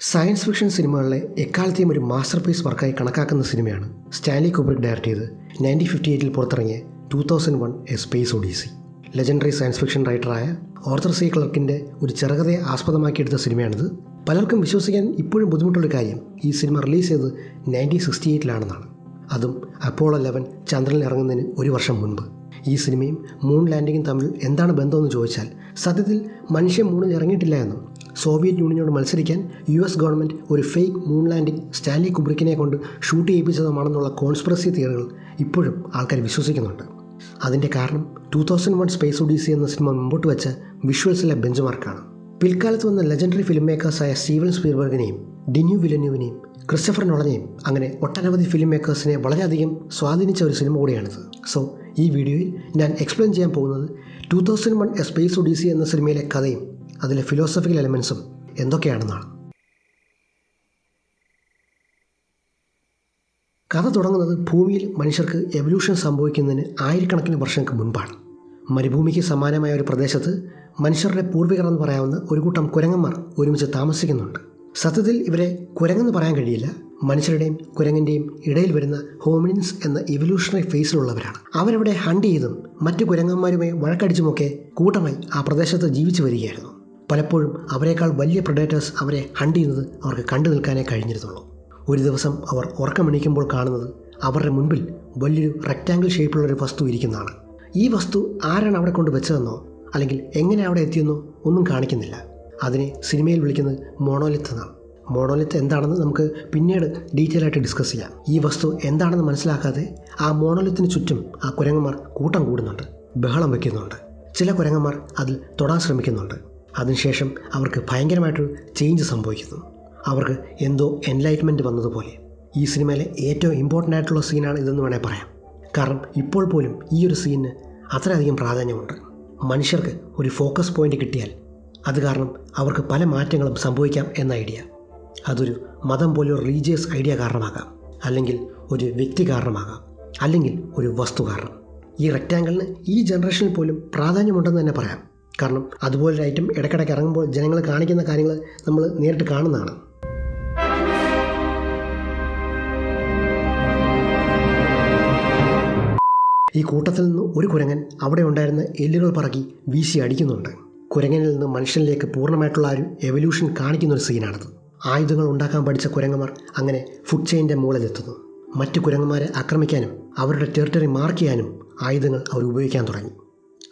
Science fiction സിനിമകളിലെ എക്കാലത്തെയും ഒരു മാസ്റ്റർ പീസ് വർക്കായി കണക്കാക്കുന്ന സിനിമയാണ് സ്റ്റാൻലി കുബ്രിക് ഡയറക്റ്റ് ചെയ്ത് നയന്റീൻ ഫിഫ്റ്റി എയ്റ്റിൽ പുറത്തിറങ്ങിയ two thousand one a space odyssey legendary science fiction റൈറ്ററായ Arthur C ക്ലർക്കിന്റെ ഒരു ചെറുകഥയെ ആസ്പദമാക്കിയെടുത്ത സിനിമയാണിത് പലർക്കും വിശ്വസിക്കാൻ ഇപ്പോഴും ബുദ്ധിമുട്ടുള്ള കാര്യം ഈ സിനിമ റിലീസ് ചെയ്ത് നയന്റീൻ സിക്സ്റ്റി എയ്റ്റിലാണെന്നാണ് അതും അപ്പോളോ ലെവൻ ചന്ദ്രനിൽ ഇറങ്ങുന്നതിന് ഒരു വർഷം മുൻപ്. ഈ സിനിമയും മൂൺ ലാൻഡിങ്ങും തമ്മിൽ എന്താണ് ബന്ധമെന്ന് ചോദിച്ചാൽ സത്യത്തിൽ മനുഷ്യൻ മൂണിൽ ഇറങ്ങിയിട്ടില്ല എന്നും സോവിയറ്റ് യൂണിയനോട് മത്സരിക്കാൻ യു എസ് ഗവൺമെന്റ് ഒരു ഫേക്ക് മൂൺ ലാൻഡിംഗ് സ്റ്റാൻലി കുബ്രിക്കിനെ കൊണ്ട് ഷൂട്ട് ചെയ്യിപ്പിച്ചതുമാണെന്നുള്ള കോൺസ്പിറസി തിയറികൾ ഇപ്പോഴും ആൾക്കാർ വിശ്വസിക്കുന്നുണ്ട്. അതിന്റെ കാരണം two thousand one space odyssey എന്ന സിനിമ മുമ്പോട്ട് വെച്ച വിഷ്വൽസിലെ ബെഞ്ച് മാർക്കാണ് പിൽക്കാലത്ത് വന്ന ലെജൻഡറി ഫിലിം മേക്കേഴ്സായ സ്റ്റീവൻ സ്പീർബർഗിനെയും ഡിന്യു വിലന്യുവിനെയും ക്രിസ്റ്റഫർ നൊളനെയും അങ്ങനെ ഒട്ടനവധി ഫിലിം മേക്കേഴ്സിനെ വളരെയധികം സ്വാധീനിച്ച ഒരു സിനിമ കൂടിയാണിത്. സോ ഈ വീഡിയോയിൽ ഞാൻ എക്സ്പ്ലെയിൻ ചെയ്യാൻ പോകുന്നത് two thousand one a space odyssey എന്ന സിനിമയിലെ കഥയും അതിലെ ഫിലോസഫിക്കൽ എലമെൻസും എന്തൊക്കെയാണെന്നാണ് കഥ തുടങ്ങുന്നത് ഭൂമിയിൽ മനുഷ്യർക്ക് എവല്യൂഷൻ സംഭവിക്കുന്നതിന് ആയിരക്കണക്കിന് വർഷങ്ങൾക്ക് മുൻപാണ്. മരുഭൂമിക്ക് സമാനമായ ഒരു പ്രദേശത്ത് മനുഷ്യരുടെ പൂർവികർ എന്ന് പറയാവുന്ന ഒരു കൂട്ടം കുരങ്ങന്മാർ ഒരുമിച്ച് താമസിക്കുന്നുണ്ട്. സത്യത്തിൽ ഇവരെ കുരങ്ങെന്ന് പറയാൻ കഴിയില്ല. മനുഷ്യരുടെയും കുരങ്ങിന്റെയും ഇടയിൽ വരുന്ന ഹോമിനിൻസ് എന്ന ഇവല്യൂഷണറി ഫേസിലുള്ളവരാണ് അവരവിടെ ഹണ്ട് ചെയ്തും മറ്റു കുരങ്ങന്മാരുമായി വഴക്കടിച്ചുമൊക്കെ കൂട്ടമായി ആ പ്രദേശത്ത് ജീവിച്ചു വരികയായിരുന്നു. പലപ്പോഴും അവരെക്കാൾ വലിയ പ്രഡേറ്റേഴ്സ് അവരെ ഹണ്ട് ചെയ്യുന്നത് അവർക്ക് കണ്ടു നിൽക്കാനേ കഴിഞ്ഞിരുന്നുള്ളൂ. ഒരു ദിവസം അവർ ഉറക്കമെണീക്കുമ്പോൾ കാണുന്നത് അവരുടെ മുൻപിൽ വലിയൊരു റെക്റ്റാങ്കിൾ ഷേപ്പിലുള്ള ഒരു വസ്തു ഇരിക്കുന്നതാണ്. ഈ വസ്തു ആരാണ് അവിടെ കൊണ്ട് വെച്ചതെന്നോ അല്ലെങ്കിൽ എങ്ങനെ അവിടെ എത്തിയെന്നോ ഒന്നും കാണിക്കുന്നില്ല. അതിനെ സിനിമയിൽ വിളിക്കുന്നത് മോണോലിത്ത് എന്നാണ്. മോണോലിത്ത് എന്താണെന്ന് നമുക്ക് പിന്നീട് ഡീറ്റെയിൽ ആയിട്ട് ഡിസ്കസ് ചെയ്യാം. ഈ വസ്തു എന്താണെന്ന് മനസ്സിലാക്കാതെ ആ മോണോലിത്തിന് ചുറ്റും ആ കുരങ്ങന്മാർ കൂട്ടം കൂടുന്നുണ്ട് ബഹളം വയ്ക്കുന്നുണ്ട് ചില കുരങ്ങന്മാർ അതിൽ തൊടാൻ ശ്രമിക്കുന്നുണ്ട്. അതിനുശേഷം അവർക്ക് ഭയങ്കരമായിട്ടൊരു ചേഞ്ച് സംഭവിക്കുന്നു. അവർക്ക് എന്തോ എൻലൈറ്റ്മെന്റ് വന്നതുപോലെ. ഈ സിനിമയിലെ ഏറ്റവും ഇമ്പോർട്ടന്റ് ആയിട്ടുള്ള സീനാണ് ഇതെന്ന് വേണേൽ പറയാം. കാരണം ഇപ്പോൾ പോലും ഈ ഒരു സീനിന് അത്രയധികം പ്രാധാന്യമുണ്ട്. മനുഷ്യർക്ക് ഒരു ഫോക്കസ് പോയിന്റ് കിട്ടിയാൽ അത് കാരണം അവർക്ക് പല മാറ്റങ്ങളും സംഭവിക്കാം എന്ന ഐഡിയ അതൊരു മതം പോലെ ഒരു റിലീജിയസ് ഐഡിയ കാരണമാകാം. അല്ലെങ്കിൽ ഒരു വ്യക്തി കാരണമാകാം. അല്ലെങ്കിൽ ഒരു വസ്തു കാരണം. ഈ റെക്റ്റാങ്കിളിന് ഈ ജനറേഷനിൽ പോലും പ്രാധാന്യമുണ്ടെന്ന് തന്നെ പറയാം. കാരണം അതുപോലൊരു ഐറ്റം ഇടയ്ക്കിടയ്ക്ക് ഇറങ്ങുമ്പോൾ ജനങ്ങൾ കാണിക്കുന്ന കാര്യങ്ങൾ നമ്മൾ നേരിട്ട് കാണുന്നതാണ്. ഈ കൂട്ടത്തിൽ നിന്ന് ഒരു കുരങ്ങൻ അവിടെ ഉണ്ടായിരുന്ന എല്ലുകൾ പറക്കി വീശി അടിക്കുന്നുണ്ട്. കുരങ്ങനിൽ നിന്ന് മനുഷ്യനിലേക്ക് പൂർണമായിട്ടുള്ള ഒരു എവല്യൂഷൻ കാണിക്കുന്ന ഒരു സീനാണത് ആയുധങ്ങൾ ഉണ്ടാക്കാൻ പഠിച്ച കുരങ്ങന്മാർ അങ്ങനെ ഫുഡ് ചെയിന്റെ മുകളിലെത്തുന്നു മറ്റു കുരങ്ങന്മാരെ ആക്രമിക്കാനും അവരുടെ ടെറിട്ടറി മാർക്ക് ചെയ്യാനും ആയുധങ്ങൾ അവർ ഉപയോഗിക്കാൻ തുടങ്ങി.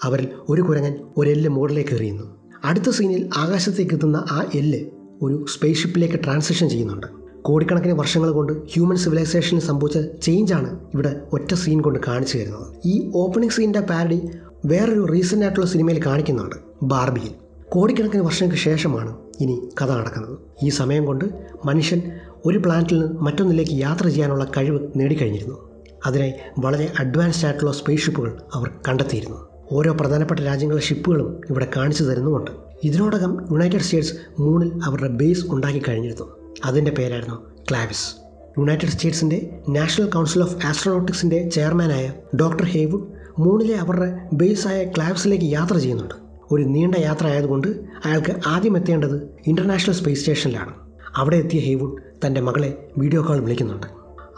അവരിൽ ഒരു കുരങ്ങൻ ഒരു എല്ല് മുകളിലേക്ക് എറിയുന്നു. അടുത്ത സീനിൽ ആകാശത്തേക്ക് എത്തുന്ന ആ എല്ല് ഒരു സ്പേസ് ഷിപ്പിലേക്ക് ട്രാൻസിഷൻ ചെയ്യുന്നുണ്ട്. കോടിക്കണക്കിന് വർഷങ്ങൾ കൊണ്ട് ഹ്യൂമൻ സിവിലൈസേഷനിൽ സംഭവിച്ച ചേഞ്ചാണ് ഇവിടെ ഒറ്റ സീൻ കൊണ്ട് കാണിച്ചു തരുന്നത്. ഈ ഓപ്പണിംഗ് സീനിന്റെ പാരഡി വേറൊരു റീസെന്റ് ആയിട്ടുള്ള സിനിമയിൽ കാണിക്കുന്നുണ്ട് ബാർബിയിൽ കോടിക്കണക്കിന് വർഷങ്ങൾക്ക് ശേഷമാണ് ഇനി കഥ നടക്കുന്നത്. ഈ സമയം കൊണ്ട് മനുഷ്യൻ ഒരു പ്ലാനറ്റിൽ നിന്ന് മറ്റൊന്നിലേക്ക് യാത്ര ചെയ്യാനുള്ള കഴിവ് നേടിക്കഴിഞ്ഞിരുന്നു. അതിനായി വളരെ അഡ്വാൻസ്ഡ് ആയിട്ടുള്ള സ്പേസ് ഷിപ്പുകൾ അവർ കണ്ടെത്തിയിരുന്നു. ഓരോ പ്രധാനപ്പെട്ട രാജ്യങ്ങളുടെ ഷിപ്പുകളും ഇവിടെ കാണിച്ചു തരുന്നുമുണ്ട്. ഇതിനോടകം യുണൈറ്റഡ് സ്റ്റേറ്റ്സ് മൂണിൽ അവരുടെ ബേസ് ഉണ്ടാക്കി കഴിഞ്ഞിരുന്നു. അതിന്റെ പേരായിരുന്നു ക്ലാവിസ് യുണൈറ്റഡ് സ്റ്റേറ്റ്സിന്റെ നാഷണൽ കൗൺസിൽ ഓഫ് ആസ്ട്രോനോട്ടിക്സിന്റെ ചെയർമാനായ ഡോക്ടർ ഹേവുഡ് മൂണിലെ അവരുടെ ബേസായ ക്ലാവിസിലേക്ക് യാത്ര ചെയ്യുന്നുണ്ട്. ഒരു നീണ്ട യാത്ര ആയതുകൊണ്ട് അയാൾക്ക് ആദ്യം എത്തേണ്ടത് ഇന്റർനാഷണൽ സ്പേസ് സ്റ്റേഷനിലാണ് അവിടെ എത്തിയ ഹേവുഡ് തന്റെ മകളെ വീഡിയോ കോൾ വിളിക്കുന്നുണ്ട്.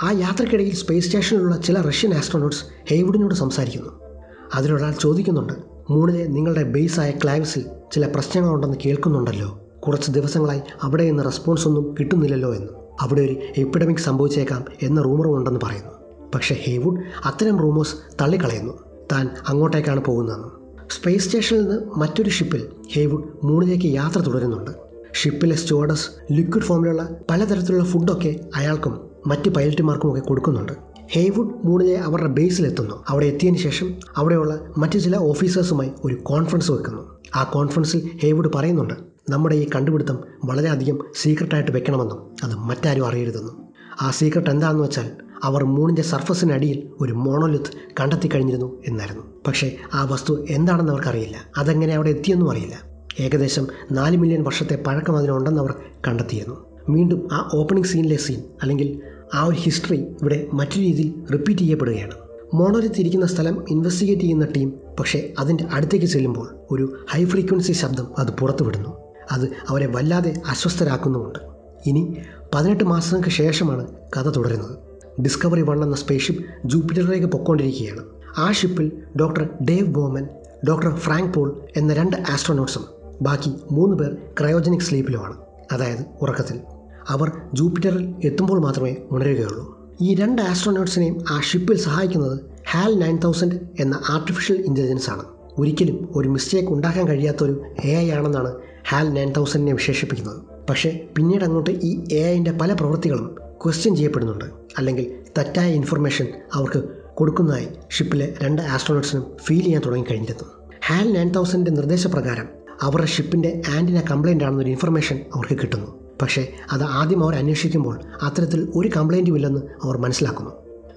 ആ യാത്രക്കിടയിൽ സ്പേസ് സ്റ്റേഷനിലുള്ള ചില റഷ്യൻ ആസ്ട്രോനോട്ട്സ് ഹേവുഡിനോട് സംസാരിക്കുന്നു. അതിലൊരാൾ ചോദിക്കുന്നുണ്ട് മൂണിലെ നിങ്ങളുടെ ബേസായ ക്ലാവിസിൽ ചില പ്രശ്നങ്ങളുണ്ടെന്ന് കേൾക്കുന്നുണ്ടല്ലോ. കുറച്ച് ദിവസങ്ങളായി അവിടെ നിന്ന് റെസ്പോൺസ് ഒന്നും കിട്ടുന്നില്ലല്ലോ എന്ന്. അവിടെ ഒരു എപ്പിഡമിക് സംഭവിച്ചേക്കാം എന്ന റൂമറും ഉണ്ടെന്ന് പറയുന്നു. പക്ഷേ ഹേവുഡ് അത്തരം റൂമേഴ്സ് തള്ളിക്കളയുന്നു. താൻ അങ്ങോട്ടേക്കാണ് പോകുന്നതെന്ന്. സ്പേസ് സ്റ്റേഷനിൽ നിന്ന് മറ്റൊരു ഷിപ്പിൽ ഹേവുഡ് മൂണിലേക്ക് യാത്ര തുടരുന്നുണ്ട്. ഷിപ്പിലെ സ്റ്റോഡസ് ലിക്വിഡ് ഫോമിലുള്ള പലതരത്തിലുള്ള ഫുഡൊക്കെ അയാൾക്കും മറ്റ് പൈലറ്റുമാർക്കും ഒക്കെ കൊടുക്കുന്നുണ്ട്. ഹേവുഡ് മൂണിലെ അവരുടെ ബേസിലെത്തുന്നു. അവിടെ എത്തിയതിന് ശേഷം അവിടെയുള്ള മറ്റു ചില ഓഫീസേഴ്സുമായി ഒരു കോൺഫറൻസ് വെക്കുന്നു. ആ കോൺഫറൻസിൽ ഹേവുഡ് പറയുന്നുണ്ട് നമ്മുടെ ഈ കണ്ടുപിടുത്തം വളരെയധികം സീക്രട്ടായിട്ട് വെക്കണമെന്നും അത് മറ്റാരും അറിയരുതെന്നും. ആ സീക്രട്ട് എന്താണെന്ന് വെച്ചാൽ അവർ മൂണിന്റെ സർഫസിനടിയിൽ ഒരു മോണോലിത്ത് കണ്ടെത്തി കഴിഞ്ഞിരുന്നു എന്നായിരുന്നു. പക്ഷേ ആ വസ്തു എന്താണെന്ന് അവർക്കറിയില്ല. അതെങ്ങനെ അവിടെ എത്തിയെന്നും അറിയില്ല. ഏകദേശം നാല് മില്യൺ വർഷത്തെ പഴക്കം അതിനുണ്ടെന്ന് അവർ കണ്ടെത്തിയിരുന്നു. വീണ്ടും ആ ഓപ്പണിംഗ് സീനിലെ സീൻ അല്ലെങ്കിൽ ആ ഒരു ഹിസ്റ്ററി ഇവിടെ മറ്റു രീതിയിൽ റിപ്പീറ്റ് ചെയ്യപ്പെടുകയാണ്. മോണോലിത്ത് ഇരിക്കുന്ന സ്ഥലം ഇൻവെസ്റ്റിഗേറ്റ് ചെയ്യുന്ന ടീം പക്ഷേ അതിന്റെ അടുത്തേക്ക് ചെല്ലുമ്പോൾ ഒരു ഹൈ ഫ്രീക്വൻസി ശബ്ദം അത് പുറത്തുവിടുന്നു. അത് അവരെ വല്ലാതെ അസ്വസ്ഥരാക്കുന്നുമുണ്ട്. ഇനി പതിനെട്ട് മാസങ്ങൾക്ക് ശേഷമാണ് കഥ തുടരുന്നത്. ഡിസ്കവറി വൺ എന്ന സ്പേസ്ഷിപ്പ് ജൂപ്പിറ്ററിലേക്ക് പൊക്കോണ്ടിരിക്കുകയാണ് ആ ഷിപ്പിൽ doctor Dave Bowman doctor Frank Poole എന്ന രണ്ട് ആസ്ട്രോനോട്ട്സും ബാക്കി മൂന്ന് പേർ ക്രയോജനിക് സ്ലീപ്പിലുമാണ് അതായത് ഉറക്കത്തിൽ. അവർ ജൂപ്പിറ്ററിൽ എത്തുമ്പോൾ മാത്രമേ ഉണരുകയുള്ളൂ. ഈ രണ്ട് ആസ്ട്രോനോട്ട്സിനെയും ആ ഷിപ്പിൽ സഹായിക്കുന്നത് ഹാൽ നയൻ തൗസൻഡ് എന്ന ആർട്ടിഫിഷ്യൽ ഇന്റലിജൻസ് ആണ് ഒരിക്കലും ഒരു മിസ്റ്റേക്ക് ഉണ്ടാക്കാൻ കഴിയാത്തൊരു എ ഐ ആണെന്നാണ് ഹാൽ നയൻ തൗസൻഡിനെ വിശേഷിപ്പിക്കുന്നത്. പക്ഷേ പിന്നീട് അങ്ങോട്ട് ഈ എ ഐന്റെ പല പ്രവൃത്തികളും ക്വസ്റ്റ്യൻ ചെയ്യപ്പെടുന്നുണ്ട്. അല്ലെങ്കിൽ തെറ്റായ ഇൻഫർമേഷൻ അവർക്ക് കൊടുക്കുന്നതായി ഷിപ്പിലെ രണ്ട് ആസ്ട്രോണോട്ട്സിനും ഫീൽ ചെയ്യാൻ തുടങ്ങി തുടങ്ങിക്കഴിഞ്ഞിരുന്നു. ഹാൽ നയൻ തൗസൻഡിന്റെ നിർദ്ദേശപ്രകാരം അവരുടെ ഷിപ്പിന്റെ ആന്റിന കംപ്ലൈന്റ് ആണെന്നൊരു ഇൻഫർമേഷൻ അവർക്ക് കിട്ടുന്നു. പക്ഷേ അത് ആദ്യം അവർ അന്വേഷിക്കുമ്പോൾ അത്തരത്തിൽ ഒരു കംപ്ലൈന്റും ഇല്ലെന്ന് അവർ മനസ്സിലാക്കുന്നു.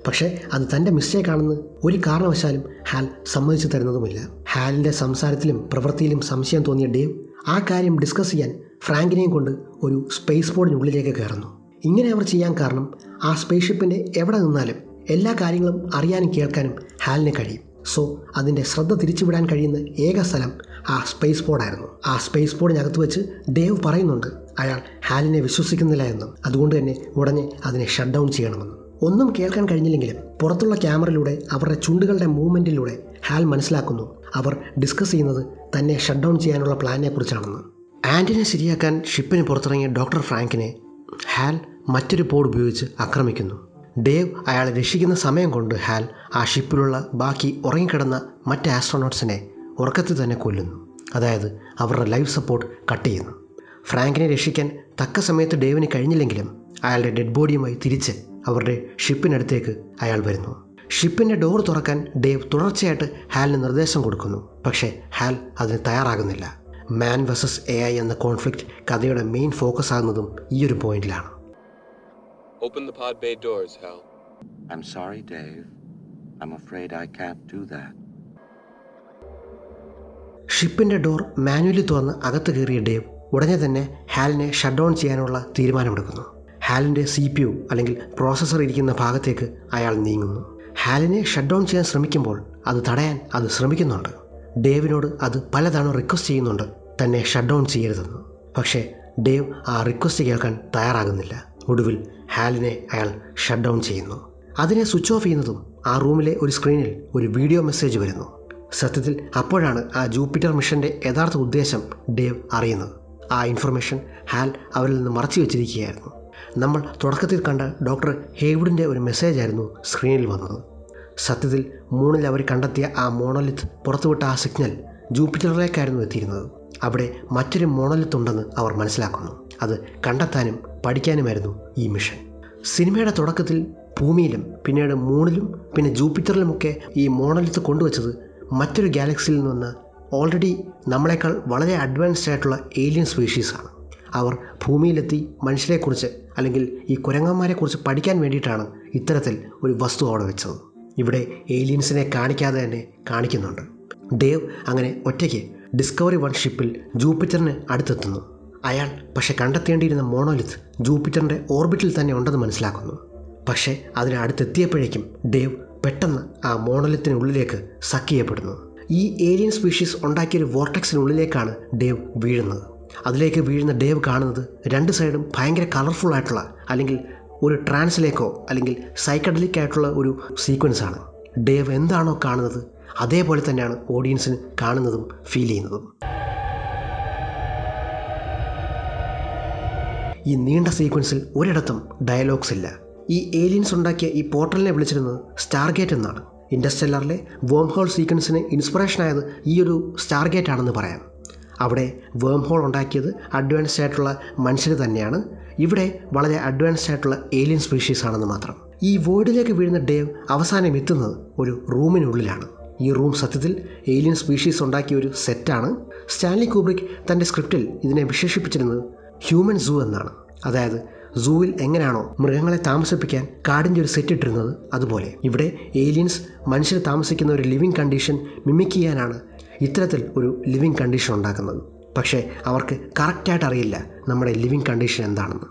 പക്ഷേ അത് തന്റെ മിസ്റ്റേക്ക് ആണെന്ന് ഒരു കാരണവശാലും ഹാൽ സമ്മതിച്ചു തരുന്നതുമില്ല. ഹാലിന്റെ സംസാരത്തിലും പ്രവൃത്തിയിലും സംശയം തോന്നിയ ഡേവ് ആ കാര്യം ഡിസ്കസ് ചെയ്യാൻ ഫ്രാങ്കിനെയും കൊണ്ട് ഒരു സ്പേസ് ബോർഡിനുള്ളിലേക്ക് കയറുന്നു. ഇങ്ങനെ അവർ ചെയ്യാൻ കാരണം ആ സ്പേസ് ഷിപ്പിന്റെ എവിടെ നിന്നാലും എല്ലാ കാര്യങ്ങളും അറിയാനും കേൾക്കാനും ഹാലിന് കഴിയും. സോ അതിന്റെ ശ്രദ്ധ തിരിച്ചുവിടാൻ കഴിയുന്ന ഏക സ്ഥലം ആ സ്പേസ് ബോർഡായിരുന്നു ആ സ്പേസ് ബോർഡിനകത്ത് വെച്ച് ഡേവ് പറയുന്നുണ്ട് അയാൾ ഹാലിനെ വിശ്വസിക്കുന്നില്ല എന്നും അതുകൊണ്ട് തന്നെ ഉടനെ അതിനെ ഷട്ട് ഡൗൺ ചെയ്യണമെന്നും. ഒന്നും കേൾക്കാൻ കഴിഞ്ഞില്ലെങ്കിലും പുറത്തുള്ള ക്യാമറയിലൂടെ അവരുടെ ചുണ്ടുകളുടെ മൂവ്മെന്റിലൂടെ ഹാൽ മനസ്സിലാക്കുന്നു. അവർ ഡിസ്കസ് ചെയ്യുന്നത് തന്നെ ഷട്ട് ഡൗൺ ചെയ്യാനുള്ള പ്ലാനിനെ കുറിച്ചാണെന്ന്. ആന്റിനെ ശരിയാക്കാൻ ഷിപ്പിന് പുറത്തിറങ്ങിയ ഡോക്ടർ ഫ്രാങ്കിനെ ഹാൽ മറ്റൊരു പോഡ് ഉപയോഗിച്ച് ആക്രമിക്കുന്നു. ഡേവ് അയാളെ രക്ഷിക്കുന്ന സമയം കൊണ്ട് ഹാൽ ആ ഷിപ്പിലുള്ള ബാക്കി ഉറങ്ങിക്കിടന്ന മറ്റ് ആസ്ട്രോണോട്ട്സിനെ ഉറക്കത്തിൽ തന്നെ കൊല്ലുന്നു. അതായത് അവരുടെ ലൈഫ് സപ്പോർട്ട് കട്ട് ചെയ്യുന്നു. ഫ്രാങ്കിനെ രക്ഷിക്കാൻ തക്ക സമയത്ത് ഡേവിന് കഴിഞ്ഞില്ലെങ്കിലും അയാളുടെ ഡെഡ് ബോഡിയുമായി തിരിച്ച് അവരുടെ ഷിപ്പിനടുത്തേക്ക് അയാൾ വരുന്നു ഷിപ്പിന്റെ ഡോർ തുറക്കാൻ ഡേവ് തുടർച്ചയായിട്ട് ഹാലിന് നിർദ്ദേശം കൊടുക്കുന്നു പക്ഷേ ഹാൽ അതിന് തയ്യാറാകുന്നില്ല മാൻ വേഴ്സസ് എ ഐ എന്ന കോൺഫ്ലിക്റ്റ് കഥയുടെ മെയിൻ ഫോക്കസ് ആകുന്നതും ഈ ഒരു പോയിന്റിലാണ് Open the pod bay doors, Hal. I'm sorry, Dave. I'm afraid I can't do that. ഷിപ്പിന്റെ ഡോർ മാനുവലി തുറന്ന് അകത്ത് കയറിയ ഡേവ് ഉടനെ തന്നെ ഹാലിനെ ഷട്ട് ഡൗൺ ചെയ്യാനുള്ള തീരുമാനമെടുക്കുന്നു. ഹാലിന്റെ സി പി യു അല്ലെങ്കിൽ പ്രോസസ്സർ ഇരിക്കുന്ന ഭാഗത്തേക്ക് അയാൾ നീങ്ങുന്നു. ഹാലിനെ ഷട്ട് ഡൗൺ ചെയ്യാൻ ശ്രമിക്കുമ്പോൾ അത് തടയാൻ അത് ശ്രമിക്കുന്നുണ്ട്. ഡേവിനോട് അത് പലതവണ റിക്വസ്റ്റ് ചെയ്യുന്നുണ്ട് തന്നെ ഷട്ട് ഡൗൺ ചെയ്യരുതെന്ന്. പക്ഷേ ഡേവ് ആ റിക്വസ്റ്റ് കേൾക്കാൻ തയ്യാറാകുന്നില്ല. ഒടുവിൽ ഹാലിനെ അയാൾ ഷട്ട് ഡൗൺ ചെയ്യുന്നു. അതിനെ സ്വിച്ച് ഓഫ് ചെയ്യുന്നതും ആ റൂമിലെ ഒരു സ്ക്രീനിൽ ഒരു വീഡിയോ മെസ്സേജ് വരുന്നു. സത്യത്തിൽ അപ്പോഴാണ് ആ ജൂപ്പിറ്റർ മിഷന്റെ യഥാർത്ഥ ഉദ്ദേശം ഡേവ് അറിയുന്നത്. ആ ഇൻഫർമേഷൻ ഹാൽ അവരിൽ നിന്ന് മറച്ചു വെച്ചിരിക്കുകയായിരുന്നു. നമ്മൾ തുടക്കത്തിൽ കണ്ട ഡോക്ടർ ഹേവുഡിന്റെ ഒരു മെസ്സേജ് ആയിരുന്നു സ്ക്രീനിൽ വന്നത്. സത്യത്തിൽ മൂണിൽ അവർ കണ്ടെത്തിയ ആ മോണലിത്ത് പുറത്തുവിട്ട ആ സിഗ്നൽ ജൂപ്പിറ്ററിലേക്കായിരുന്നു എത്തിയിരുന്നത്. അവിടെ മറ്റൊരു മോണലിത്ത് ഉണ്ടെന്ന് അവർ മനസ്സിലാക്കുന്നു. അത് കണ്ടെത്താനും പഠിക്കാനുമായിരുന്നു ഈ മിഷൻ സിനിമയുടെ തുടക്കത്തിൽ ഭൂമിയിലും പിന്നീട് മൂണിലും പിന്നെ ജൂപ്പിറ്ററിലുമൊക്കെ ഈ മോണലിത്ത് കൊണ്ടുവച്ചത് മറ്റൊരു ഗാലക്സിയിൽ നിന്ന് ഓൾറെഡി നമ്മളെക്കാൾ വളരെ അഡ്വാൻസ്ഡ് ആയിട്ടുള്ള ഏലിയൻ സ്പീഷീസാണ് അവർ ഭൂമിയിലെത്തി മനുഷ്യരെക്കുറിച്ച് അല്ലെങ്കിൽ ഈ കുരങ്ങന്മാരെക്കുറിച്ച് പഠിക്കാൻ വേണ്ടിയിട്ടാണ് ഇത്തരത്തിൽ ഒരു വസ്തു അവിടെ വെച്ചത്. ഇവിടെ ഏലിയൻസിനെ കാണിക്കാതെ തന്നെ കാണിക്കുന്നുണ്ട്. ഡേവ് അങ്ങനെ ഒറ്റയ്ക്ക് ഡിസ്കവറി വൺ ഷിപ്പിൽ ജൂപ്പിറ്ററിന് അടുത്തെത്തുന്നു. അയാൾ പക്ഷെ കണ്ടെത്തേണ്ടിയിരുന്ന മോണോലിത്ത് ജൂപ്പിറ്ററിന്റെ ഓർബിറ്റിൽ തന്നെ ഉണ്ടെന്ന് മനസ്സിലാക്കുന്നു. പക്ഷേ അതിന് അടുത്തെത്തിയപ്പോഴേക്കും ഡേവ് പെട്ടെന്ന് ആ മോണോലിത്തിനുള്ളിലേക്ക് സക്ക് ചെയ്യപ്പെടുന്നു ഈ ഏലിയൻ സ്പീഷീസ് ഉണ്ടാക്കിയൊരു വോർട്ടക്സിനുള്ളിലേക്കാണ് ഡേവ് വീഴുന്നത്. അതിലേക്ക് വീഴുന്ന ഡേവ് കാണുന്നത് രണ്ട് സൈഡും ഭയങ്കര കളർഫുൾ ആയിട്ടുള്ള അല്ലെങ്കിൽ ഒരു ട്രാൻസിലേക്കോ അല്ലെങ്കിൽ സൈക്കഡലിക് ആയിട്ടുള്ള ഒരു സീക്വൻസ് ആണ്. ഡേവ് എന്താണോ കാണുന്നത് അതേപോലെ തന്നെയാണ് ഓഡിയൻസിന് കാണുന്നതും ഫീൽ ചെയ്യുന്നതും. ഈ നീണ്ട സീക്വൻസിൽ ഒരിടത്തും ഡയലോഗ്സ് ഇല്ല. ഈ ഏലിയൻസ് ഉണ്ടാക്കിയ ഈ പോർട്ടലിനെ വിളിച്ചിരുന്നത് സ്റ്റാർഗേറ്റ് എന്നാണ്. ഇൻഡസ്റ്റെല്ലറിലെ വേം ഹോൾ സീക്വൻസിന് ഇൻസ്പിറേഷൻ ആയത് ഈ ഒരു സ്റ്റാർഗേറ്റ് ആണെന്ന് പറയാം. അവിടെ വേം ഹോൾ ഉണ്ടാക്കിയത് അഡ്വാൻസ്ഡ് ആയിട്ടുള്ള മനുഷ്യർ തന്നെയാണ്. ഇവിടെ വളരെ അഡ്വാൻസ്ഡ് ആയിട്ടുള്ള ഏലിയൻ സ്പീഷീസ് ആണെന്ന് മാത്രം. ഈ വോയിഡിലേക്ക് വീഴുന്ന ഡേവ് അവസാനം എത്തുന്നത് ഒരു റൂമിനുള്ളിലാണ്. ഈ റൂം സത്യത്തിൽ ഏലിയൻ സ്പീഷീസ് ഉണ്ടാക്കിയ ഒരു സെറ്റാണ് സ്റ്റാൻലി കൂബ്രിക് തന്റെ സ്ക്രിപ്റ്റിൽ ഇതിനെ വിശേഷിപ്പിച്ചിരുന്നത് ഹ്യൂമൻ സൂ എന്നാണ്. അതായത് സൂവിൽ എങ്ങനെയാണോ മൃഗങ്ങളെ താമസിപ്പിക്കാൻ കാടിന്റെ ഒരു സെറ്റ് ഇട്ടിരുന്നത് അതുപോലെ. ഇവിടെ ഏലിയൻസ് മനുഷ്യർ താമസിക്കുന്ന ഒരു ലിവിങ് കണ്ടീഷൻ മിമിക് ചെയ്യാനാണ് ഇത്തരത്തിൽ ഒരു ലിവിങ് കണ്ടീഷൻ ഉണ്ടാക്കുന്നത്. പക്ഷേ അവർക്ക് കറക്റ്റായിട്ട് അറിയില്ല നമ്മുടെ ലിവിങ് കണ്ടീഷൻ എന്താണെന്ന്.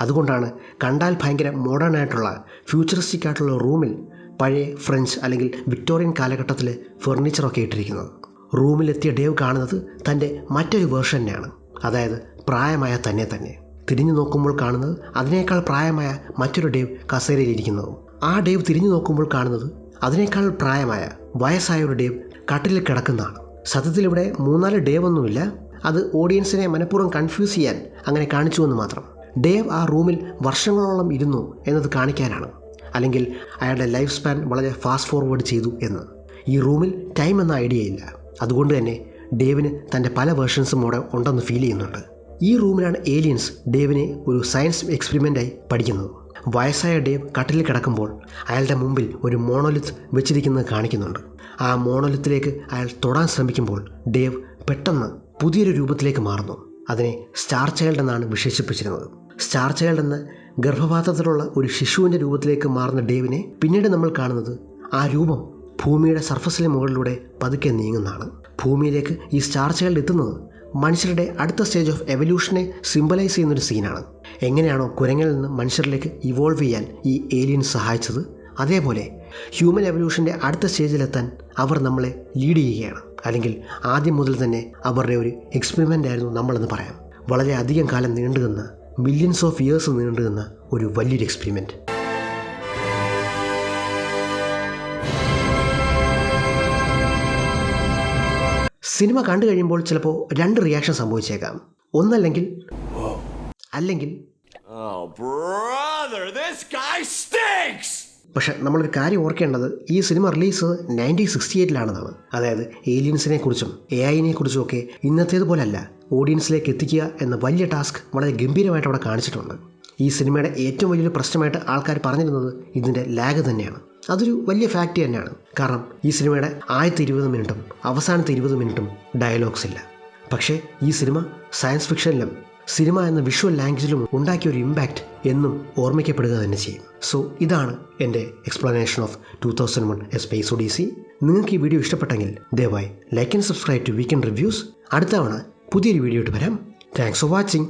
അതുകൊണ്ടാണ് കണ്ടാൽ ഭയങ്കര മോഡേൺ ആയിട്ടുള്ള ഫ്യൂച്ചറിസ്റ്റിക് ആയിട്ടുള്ള റൂമിൽ പഴയ ഫ്രഞ്ച് അല്ലെങ്കിൽ വിക്ടോറിയൻ കാലഘട്ടത്തിലെ ഫർണിച്ചറൊക്കെ ഇട്ടിരിക്കുന്നത്. റൂമിലെത്തിയ ഡേവ് കാണുന്നത് തന്റെ മറ്റൊരു വേർഷനെയാണ് അതായത് പ്രായമായ തന്നെ തന്നെ. തിരിഞ്ഞു നോക്കുമ്പോൾ കാണുന്നത് അതിനേക്കാൾ പ്രായമായ മറ്റൊരു ഡേവ് കസേരയിലിരിക്കുന്നതും ആ ഡേവ് തിരിഞ്ഞു നോക്കുമ്പോൾ കാണുന്നത് അതിനേക്കാൾ പ്രായമായ വയസ്സായ ഒരു ഡേവ് കട്ടിലിൽ കിടക്കുന്നതാണ്. സത്യത്തിൽ ഇവിടെ മൂന്നാൽ ഡേവ് ഒന്നുമില്ല അത് ഓഡിയൻസിനെ മനഃപൂർവം കൺഫ്യൂസ് ചെയ്യാൻ അങ്ങനെ കാണിച്ചു എന്ന് മാത്രം. ഡേവ് ആ റൂമിൽ വർഷങ്ങളോളം ഇരുന്നു എന്നത് കാണിക്കാനാണ്. അല്ലെങ്കിൽ അയാളുടെ ലൈഫ് സ്പാൻ വളരെ ഫാസ്റ്റ് ഫോർവേഡ് ചെയ്തു എന്ന്. ഈ റൂമിൽ ടൈം എന്ന ഐഡിയ ഇല്ല. അതുകൊണ്ട് തന്നെ ഡേവിന് തന്റെ പല വേർഷൻസും അവിടെ ഉണ്ടെന്ന് ഫീൽ ചെയ്യുന്നുണ്ട്. ഈ റൂമിലാണ് ഏലിയൻസ് ഡേവിനെ ഒരു സയൻസ് എക്സ്പെരിമെന്റായി പഠിക്കുന്നത്. വയസ്സായ ഡേവ് കട്ടിലിൽ കിടക്കുമ്പോൾ അയാളുടെ മുമ്പിൽ ഒരു മോണോലിത്ത് വെച്ചിരിക്കുന്നത് കാണിക്കുന്നുണ്ട്. ആ മോണോലിത്തിലേക്ക് അയാൾ തൊടാൻ ശ്രമിക്കുമ്പോൾ ഡേവ് പെട്ടെന്ന് പുതിയൊരു രൂപത്തിലേക്ക് മാറുന്നു. അതിനെ സ്റ്റാർ ചൈൽഡ് എന്നാണ് വിശേഷിപ്പിച്ചിരുന്നത്. സ്റ്റാർ ചൈൽഡ് എന്ന ഗർഭപാത്രത്തിലുള്ള ഒരു ശിശുവിന്റെ രൂപത്തിലേക്ക് മാറുന്ന ഡേവിനെ പിന്നീട് നമ്മൾ കാണുന്നത് ആ രൂപം ഭൂമിയുടെ സർഫസിലെ മുകളിലൂടെ പതുക്കെ നീങ്ങുന്നതാണ്. ഭൂമിയിലേക്ക് ഈ സ്റ്റാർ ചൈൽഡ് എത്തുന്നത് മനുഷ്യരുടെ അടുത്ത സ്റ്റേജ് ഓഫ് എവല്യൂഷനെ സിംബലൈസ് ചെയ്യുന്നൊരു സീനാണ് എങ്ങനെയാണോ കുരങ്ങിൽ നിന്ന് മനുഷ്യരിലേക്ക് ഇവോൾവ് ചെയ്യാൻ ഈ ഏലിയൻ സഹായിച്ചത്? അതേപോലെ ഹ്യൂമൻ എവല്യൂഷന്റെ അടുത്ത സ്റ്റേജിലെത്താൻ അവർ നമ്മളെ ലീഡ് ചെയ്യുകയാണ്. അല്ലെങ്കിൽ ആദ്യം മുതൽ തന്നെ അവരുടെ ഒരു എക്സ്പെരിമെന്റ് ആയിരുന്നു നമ്മളെന്ന് പറയാം. വളരെ അധികം കാലം നീണ്ടുനിന്ന മില്യൻസ് ഓഫ് ഇയേഴ്സ് നീണ്ടുനിന്ന ഒരു വലിയൊരു എക്സ്പെരിമെന്റ് സിനിമ കണ്ടു കഴിയുമ്പോൾ ചിലപ്പോൾ രണ്ട് റിയാക്ഷൻ സംഭവിച്ചേക്കാം. ഒന്നല്ലെങ്കിൽ അല്ലെങ്കിൽ Oh! പക്ഷെ നമ്മളൊരു കാര്യം ഓർക്കേണ്ടത് ഈ സിനിമ റിലീസ് നയന്റീൻ സിക്സ്റ്റി എയ്റ്റിലാണെന്നാണ് അതായത് ഏലിയൻസിനെ കുറിച്ചും എ ഐനെ കുറിച്ചും ഒക്കെ ഇന്നത്തേതുപോലല്ല ഓഡിയൻസിലേക്ക് എത്തിക്കുക എന്ന വലിയ ടാസ്ക് വളരെ ഗംഭീരമായിട്ട് അവിടെ കാണിച്ചിട്ടുണ്ട്. ഈ സിനിമയുടെ ഏറ്റവും വലിയൊരു പ്രശ്നമായിട്ട് ആൾക്കാർ പറഞ്ഞിരുന്നത് ഇതിന്റെ ലാഗ് തന്നെയാണ്. അതൊരു വലിയ ഫാക്റ്റ് തന്നെയാണ്. കാരണം ഈ സിനിമയുടെ ആദ്യത്തെ ഇരുപത് മിനിറ്റും അവസാനത്തെ ഇരുപത് മിനിറ്റും ഡയലോഗ്സ് ഇല്ല. പക്ഷേ ഈ സിനിമ സയൻസ് ഫിക്ഷനിലും സിനിമ എന്ന വിഷ്വൽ ലാംഗ്വേജിലും ഉണ്ടാക്കിയ ഒരു ഇമ്പാക്റ്റ് എന്നും ഓർമ്മിക്കപ്പെടുക തന്നെ ചെയ്യും. സോ ഇതാണ് എന്റെ explanation of two thousand one a space odyssey നിങ്ങൾക്ക് ഈ വീഡിയോ ഇഷ്ടപ്പെട്ടെങ്കിൽ ദയവായി like and subscribe to weekend reviews അടുത്ത തവണ പുതിയൊരു വീഡിയോ ഇട്ട് വരാം. Thanks for watching